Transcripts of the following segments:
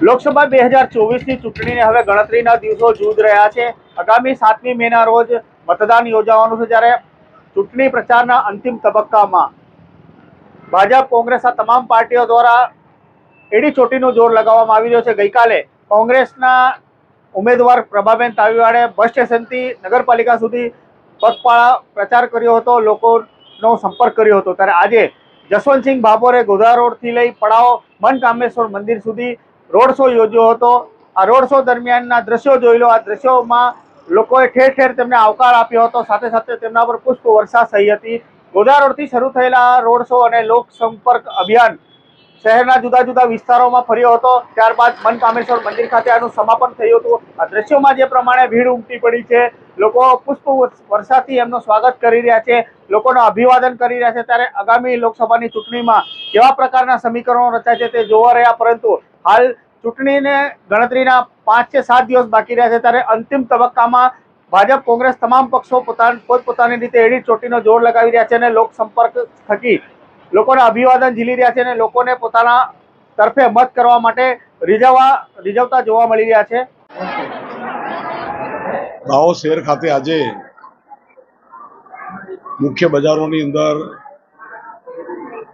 લોકસભા બે હજાર ચોવીસની ચૂંટણીને હવે ગણતરીના દિવસો જૂજ રહ્યા છે. આગામી સાતમી મેના રોજ મતદાન યોજાવાનું છે જ્યારે ચૂંટણી પ્રચારના અંતિમ તબક્કામાં ભાજપ, કોંગ્રેસ આ તમામ પાર્ટીઓ દ્વારા એડી ચોટીનું જોર લગાવવામાં આવી રહ્યો છે. ગઈકાલે કોંગ્રેસના ઉમેદવાર પ્રભાબેન તાવીવાડે બસ સ્ટેશનથી નગરપાલિકા સુધી પગપાળા પ્રચાર કર્યો હતો, લોકોનો સંપર્ક કર્યો હતો. ત્યારે આજે જસવંતસિંહ ભાભોરે ગોધા રોડથી લઈ પડાવ મન કામેશ્વર મંદિર સુધી રોડ શો યોજ્યો હતો. આ રોડ શો દરમિયાનના દ્રશ્યો જોઈ લો. આ દ્રશ્યોમાં લોકોએ ઠેર ઠેર તેમને આવકાર આપ્યો હતો. સાથે સાથે તેમના પર પુષ્પ વર્ષા થઈ હતી. ગોધા રોડથી શરૂ થયેલા રોડ શો અને લોક સંપર્ક અભિયાન શહેરના જુદા જુદા વિસ્તારોમાં ફર્યો હતો. ત્યારબાદ મન કામેશ્વર મંદિર ખાતે આનું સમાપન થયું હતું. આ દ્રશ્યોમાં જે પ્રમાણે ભીડ ઉમટી પડી છે, લોકો પુષ્પ વર્ષાથી એમનું સ્વાગત કરી રહ્યા છે, લોકોનું અભિવાદન કરી રહ્યા છે. ત્યારે આગામી લોકસભાની ચૂંટણીમાં કેવા પ્રકારના સમીકરણો રચાય છે તે જોવા રહ્યા, પરંતુ હાલ ચૂંટણીને ગણતરીના પાંચ કે સાત દિવસ બાકી રહ્યા છે, ત્યારે અંતિમ તબક્કામાં ભાજપ, કોંગ્રેસ તમામ પક્ષો પોતાની, પોતપોતાની રીતે એડી ચોટીનો જોર લગાવી રહ્યા છે અને લોક સંપર્ક થકી લોકોને અભિવાદન ઝીલી રહ્યા છે અને લોકોને પોતાના તરફે મત કરવા માટે રીઝવવા, રીઝવતા જોવા મળી રહ્યા છે. દાહોદ શહેર ખાતે આજે મુખ્ય બજારોની અંદર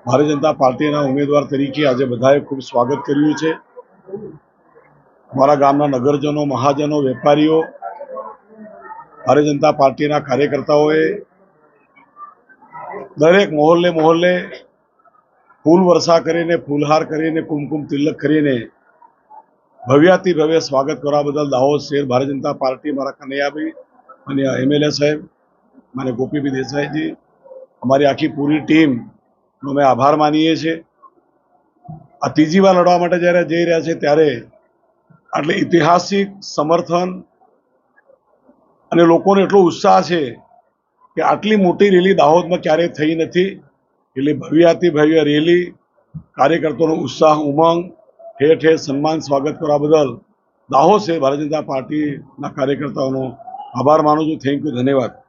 ભારતીય જનતા પાર્ટીના ઉમેદવાર તરીકે આજે બધાએ ખૂબ સ્વાગત કર્યું છે. અમારા ગામના નગરજનો, મહાજનો, વેપારીઓ, ભારતીય જનતા પાર્ટીના કાર્યકર્તાઓએ દરેક મોહલ્લે મોહલ્લે ફૂલ વર્ષા કરીને, ફૂલહાર કરીને, કુમકુમ તિલક કરીને ભવ્યાતિ ભવ્ય સ્વાગત કરવા બદલ દાહોદ શહેર ભારતીય જનતા પાર્ટી મારા કનૈયાભાઈ અને એમએલએ સાહેબ, મારે ગોપીભાઈ દેસાઈજી, અમારી આખી પૂરી ટીમનો અમે આભાર માનીએ છીએ. આ ત્રીજી વાર લડવા માટે જ્યારે જઈ રહ્યા છે, ત્યારે આટલે ઐતિહાસિક સમર્થન અને લોકોને એટલો ઉત્સાહ છે કે આટલી મોટી રેલી દાહોદમાં ક્યારેય થઈ નથી. એટલે ભવ્યાતિ ભવ્ય રેલી. કાર્યકર્તાનો ઉત્સાહ, ઉમંગ, ઠેર ઠેર સન્માન, સ્વાગત કરવા બદલ દાહોદ છે ભારતીય જનતા પાર્ટીના કાર્યકર્તાઓનો આભાર માનું છું. થેન્ક યુ ધન્યવાદ.